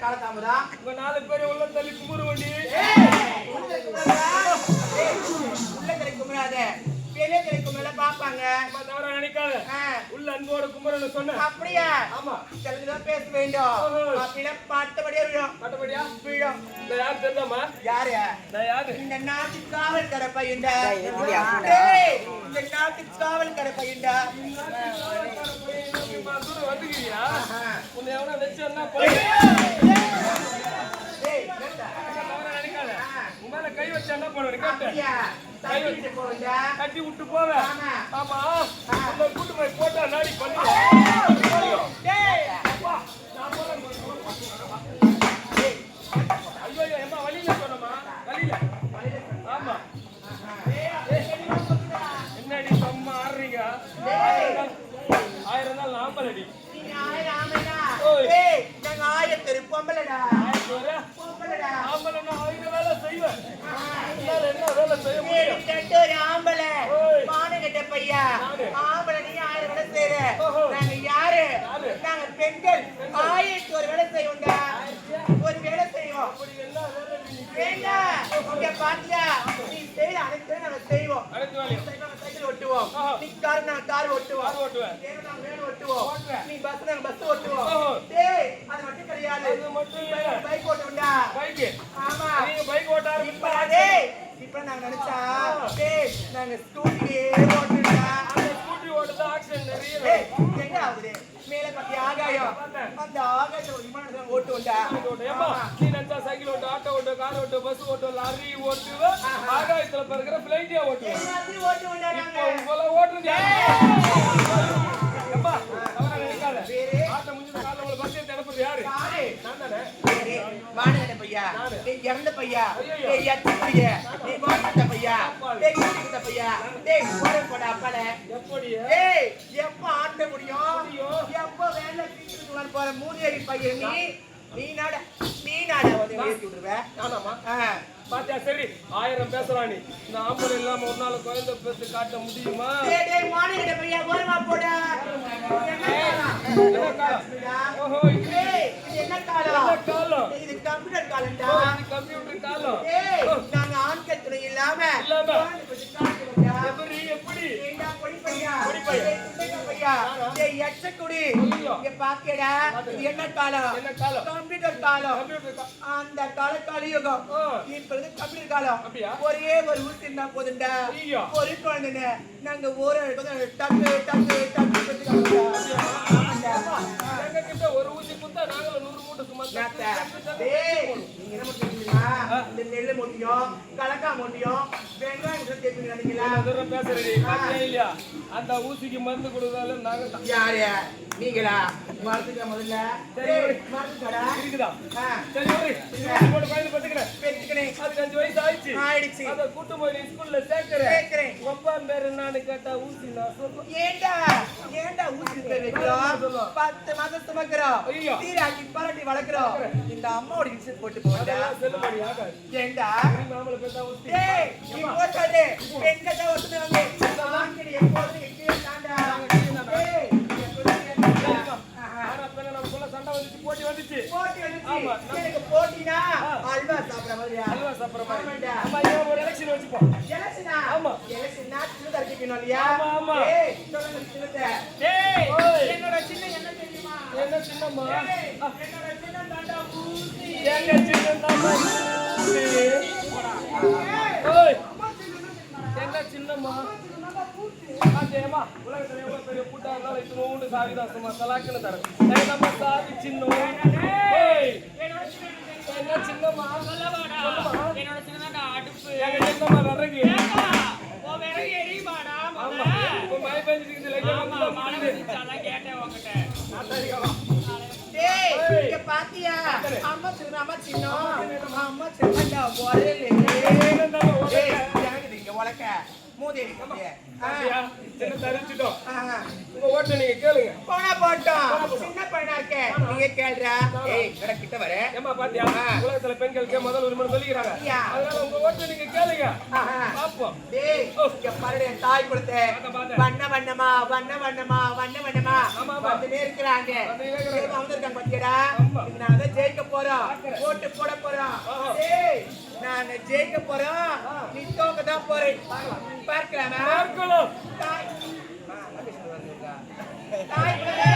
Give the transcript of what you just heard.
காலதாமதா? உங்க நாலு பேர் உள்ள தள்ளி குமுறு வண்டி உள்ள கும்பிடல பாப்பாங்க. ஆ, உள்ள அன்போட குமுறன்னு சொன்னேன் அப்படியா? ஆமா. தெரிஞ்சுதான் பேச வேண்டும். அப்படின்னா பாட்டபடியே விழும். கட்டபடியா விழும். நான் யார் தெரியுதாம்மா யாரு? நான் யாரு? இந்த நாட்டு காவல்கார பையன்டா எப்படியா? ஏய், இந்த நாட்டு காவல்கார பையன்டா இம்மா தூரம் வந்துக்கிறியா. உன்னை எவனா வச்சு? தவறா நினைக்காத? உன் மேல கை வச்சு என்ன பண்ணுவேன் கேட்டேன்? கட்டி விட்டு போவேன் ஆமா. கூட்டு போய் போட்டா நாடி பண்ணி ஏய், ஐயோ ஐயோ, எம்மா வழியில சொன்னமா வழியில. ஆமா. என்னடி சும்மா ஆடுறீங்க? ஆயிரம் நாள் நாம்பல் அடி நீ ஆயிரம் ஆமைடா. ஓய். ஏய், நாங்க ஆயிரத்தொரு பொம்பளைடா. ஆயிரத்தி பொம்பளைடா. ஆம்பளை நான் ஆயிரம் வேலை செய்வேன் என்னால என்ன வேலை செய்ய முடியும் ஏழு கட்டு ஒரு ஆம்பளை. ஓய். மானங்கெட்ட பையா. ஆம்பளை நீ ஆயிரம் வேலை. ஓஹோ. நாங்க யாரு? யாரு? நாங்க பெண்கள். ஆயிரத்தி ஒரு வேலை செய்வோம்டா. ஒரு வேலை செய்வோம். வேண்டாம். இங்க பாத்தியா? நீ செய்யற அனைத்தையும் நாங்க செய்வோம். சைக்கிள் ஓட்டுவோம். நீ கார் நாங்க கார் ஓட்டுவோம். வேன் ஓட்டுவோம். நீ பஸ் நாங்க பஸ் ஓட்டுவோம். ஓஹோ. டேய், அது மட்டும் கிடையாது. அது மட்டும் இல்ல பைக் ஓட்டுவோம்டா. பைக்கு ஆமா. நீங்க பைக் ஓட்ட இப்ப ஆரம்பிப்பா டேய், இப்ப நாங்க நினைச்சா, டேய், நாங்க ஸ்கூட்டியே ஓட்டுறோம்டா. அந்த ஸ்கூட்டி ஓட்டுறது ஆக்சிடென்ட் நிறைய டேய், எங்க ஆகுது? மேல பாத்தியா ஆகாயம்? அந்த ஆகாயத்துல ஒரு விமானத்தை ஓட்டுவோம்டா. கார் ஓட்டு பஸ் ஓட்டு லாரி ஓட்டுவ ஆகாயத்துல பறக்கிற பிளைட்டே ஓட்டுவ எல்லாத்தையும் ஓட்டுவோம்டா இப்போ. உங்களை ஓட்டுறது? ஏம்மா, தவறா நினைக்காத. ஆட்டோ காலைல உங்களை பஸ் ஏத்தி அனுப்புறது யாரு? நான் தானே. வானகட்ட பையா. டேய், இறந்த பையா, ஐயையோ. டேய், எத்த பையா, டேய், மாட்டுட்ட பையா, டேய், ஈட்டிக்கிட்ட பையா, டேய், போட போட அப்பால. எப்படி? டேய், எப்ப ஆட்ட முடியும். எப்ப வேலை தீர்த்துட்டு போற மூதேவி பையன் நீ நீ நாட நீ நாட வந்து. பாத்தியா, சரி ஆயிரம் பேசுறான் நீ இந்த ஆம்பளை இல்லாம ஒரு நாள் குழந்தை காட்ட முடியுமா? ஓஹோ என்ன காலம்? இது கம்ப்யூட்டர் காலம்டா. கம்ப்யூட்டர் காலம் நாங்க ஆண்கள் துணை இல்லாம இல்லாம. ஐயோ. இங்க பாக்கேடா, இது என்ன காலம்? என்ன காலம் கம்ப்யூட்டர் காலம். அந்த கால கலியுகம். ஆ. இப்ப இது கம்ப்யூட்டர் காலம். ஒரே ஒரு ஊசி இருந்தா போதும்டா. ஐயோ. ஒரு குழந்தைங்க. நாங்க ஒரு டக்கு, டக்கு, டக்கு நாங்களும் நூறு மூட்டை சும்மா? இந்த நெல்லு மூட்டையும், கலக்கா மூட்டையும், வெங்காயம் இல்லையா? அந்த ஊசிக்கு மருந்து கொடுத்தாலும் நாங்க. யாரு? நீங்களா? மறந்துக்க முதல்ல. டேய், மறந்துக்கடா. இருக்குதா? ஆ, சரி, விடு. இது ஊசி போட்டு குழந்தை பெத்துக்கிறேன். பெத்துக்கினேன். அதுக்கு அஞ்சு வயசு ஆயிடுச்சு. ஆயிடுச்சு. அதை போய் ஸ்கூல்ல சேர்க்கிறேன். சேர்க்கிறேன். பேரு என்னன்னு கேட்டா ஊசி நான். ஏண்டா ஏண்டா ஊசி பேர் வைக்கிறோம் பத்து மாசம் சுமக்கிறோம் ஐயோ. தீராக்கி பரட்டி வளர்க்கிறோம் இந்த அம்மாவோட இன்சூரன்ஸ் போட்டு போடா அதெல்லாம் செல்லுபடி ஆகாது. ஏண்டா மாமலை பெத்தா ஊசி. பெண்கள் தான் ஆண்கள் எப்போதும் எங்கேயும் தாண்டா டேய் வந்துச்சு, போட்டி வந்துச்சு. ஆமா. எனக்கு போட்டினா. அல்வா சாப்பிடுற மாதிரியா அல்வா சாப்பிடுற மாதிரி. ஆமா, இவன் ஒரு election வச்சுப்போம். எலெக்ஷனா ஆமா. எலெக்ஷனா சின்ன தரக்கிக்கணும் இல்லையா ஆமா, ஆமா. ஏய் சொல்லுங்க சின்னத்தை டேய். என்னோட சின்ன என்ன தெரியுமா என்ன சின்னம்மா? என்னோட சின்ன தாண்டா ஊசி எங்க சின்னம்மா? ஏய், ஓய், அம்மா சின்னம்மா ஊசி. பாத்தியம்மா, உலகத்துல பெரிய கூட்டா இருந்தாலும் இத்துணூண்டு சாவிதான் சும்மா தலாக்குன்னு தரேன். நம்ம சாவி. ஓய், எங்க சின்னம்மா? என்னோட சின்னதாண்டா அடுப்பு எங்க சின்னம்மா விறகு. விறகு எரியுமாடா இப்ப மழை அதான் கேட்டேன் உன்கிட்ட டேய், ஏய். இங்க பாத்தியா? அம்மா சின்ன, அம்மா சின்னம்டா, ஒரே இங்க உலக்க. மூதேவி? சின்ன தரிச்சிட்டோம். உங்க ஓட்டு நீங்க கேளுங்க. போனா போட்டோம். சின்ன பையனா இருக்க. நீங்க கேள்றா ஏய் இவர கிட்ட வர. ஏமா பாத்தியா? உலகத்துல பெண்களுக்கு முதல் உரிமை சொல்லிக்கிறாங்க. அதனால உங்க ஓட்டு நீங்க கேளுங்க. பாப்போம். டேய் இங்க பாருடா தாய். வண்ண வண்ணமா வண்ண வண்ணமா வண்ண வண்ணமா. வந்துட்டே இருக்கிறாங்க. வந்திருக்காங்க பாத்தியாடா? நான் தான் ஜெயிக்க போறோம். ஓட்டு போட போறோம். ஜெயிக்க போறோம் நீ தோக்க தான் போறேன். பார்க்கலாமா. தாய். தாய்